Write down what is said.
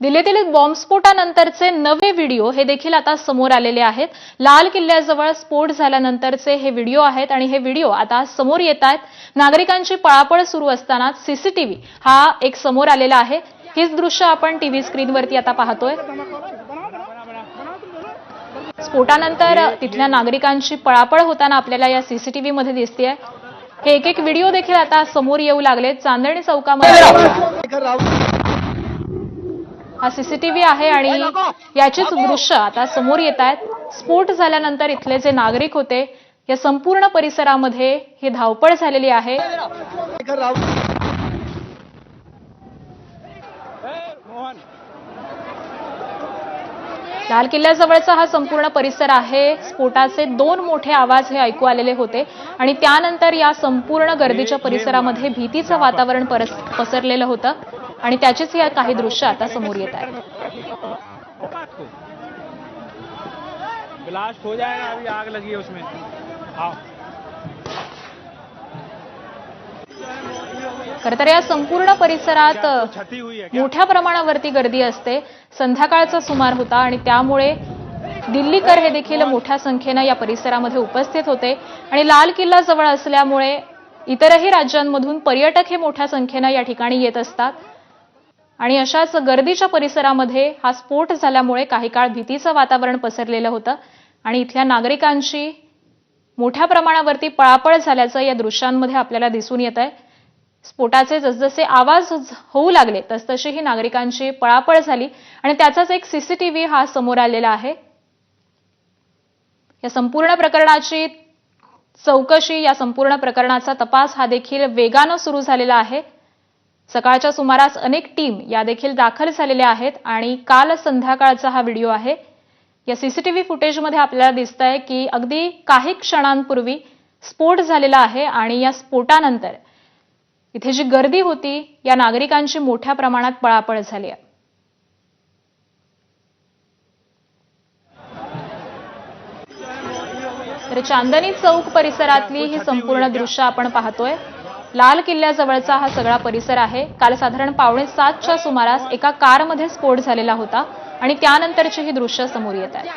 दिल्लीतील बॉम्बस्फोटानंतरचे नवे व्हिडिओ हे देखील आता समोर आलेले आहेत. लाल किल्ल्याजवळ स्फोट झाल्यानंतरचे हे व्हिडिओ आहेत आणि हे व्हिडिओ आता समोर येत आहेत. नागरिकांची पळापळ सुरू असताना सीसीटीव्ही हा एक समोर आलेला आहे. हीच दृश्य आपण टीव्ही स्क्रीनवरती आता पाहतोय. स्फोटानंतर तिथल्या नागरिकांची पळापळ होताना आपल्याला या सीसीटीव्ही मध्ये दिसतेय. हे एक एक व्हिडिओ देखील आता समोर येऊ लागलेत. चांदणी चौकामध्ये हा सीसीटीव्ही आहे आणि याचीच दृश्य आता समोर येत आहेत. स्फोट झाल्यानंतर इथले जे नागरिक होते या संपूर्ण परिसरामध्ये ही धावपळ झालेली आहे. लाल किल्ल्याजवळचा हा संपूर्ण परिसर आहे. स्फोटाचे दोन मोठे आवाज हे ऐकू आलेले होते आणि त्यानंतर या संपूर्ण गर्दीच्या परिसरामध्ये भीतीचं वातावरण परस पसरलेलं होतं. आणि त्याचीच या काही दृश्य आता समोर येत आहेत. ब्लास्ट हो जाएगा अभी आग लगी है उसमें। आओ तर या संपूर्ण परिसरात मोठ्या प्रमाणावरती गर्दी असते. संध्याकाळचा सुमार होता आणि त्यामुळे दिल्लीकर हे देखील मोठ्या संख्येनं या परिसरामध्ये उपस्थित होते. आणि लाल किल्ला जवळ असल्यामुळे इतरही राज्यांमधून पर्यटक हे मोठ्या संख्येनं या ठिकाणी येत असतात. आणि अशाच गर्दीच्या परिसरामध्ये हा स्फोट झाल्यामुळे काही काळ भीतीचं वातावरण पसरलेलं होतं. आणि इथल्या नागरिकांची मोठ्या प्रमाणावरती पळापळ झाल्याचं या दृश्यांमध्ये आपल्याला दिसून येत आहे स्फोटाचे जसजसे आवाज होऊ लागले तसतशी ही नागरिकांची पळापळ झाली आणि त्याचाच एक सीसीटीव्ही हा समोर आलेला आहे. या संपूर्ण प्रकरणाची चौकशी या संपूर्ण प्रकरणाचा तपास हा देखील वेगानं सुरू झालेला आहे. सकाळच्या सुमारास अनेक टीम या देखील दाखल झालेल्या आहेत आणि काल संध्याकाळचा हा व्हिडिओ आहे. या सीसीटीव्ही फुटेजमध्ये आपल्याला दिसत आहे की अगदी काही क्षणांपूर्वी स्फोट झालेला आहे आणि या स्फोटानंतर इथे जी गर्दी होती या नागरिकांची मोठ्या प्रमाणात पळापळ झाली आहे. तर चांदणी चौक परिसरातली ही संपूर्ण दृश्य आपण पाहतोय. लाल किल्ल्याजवळचा हा सगळा परिसर आहे. काल साधारण पावणे सातच्या सुमारास एका कारमध्ये स्फोट झालेला होता आणि त्यानंतरची ही दृश्य समोर येत आहे.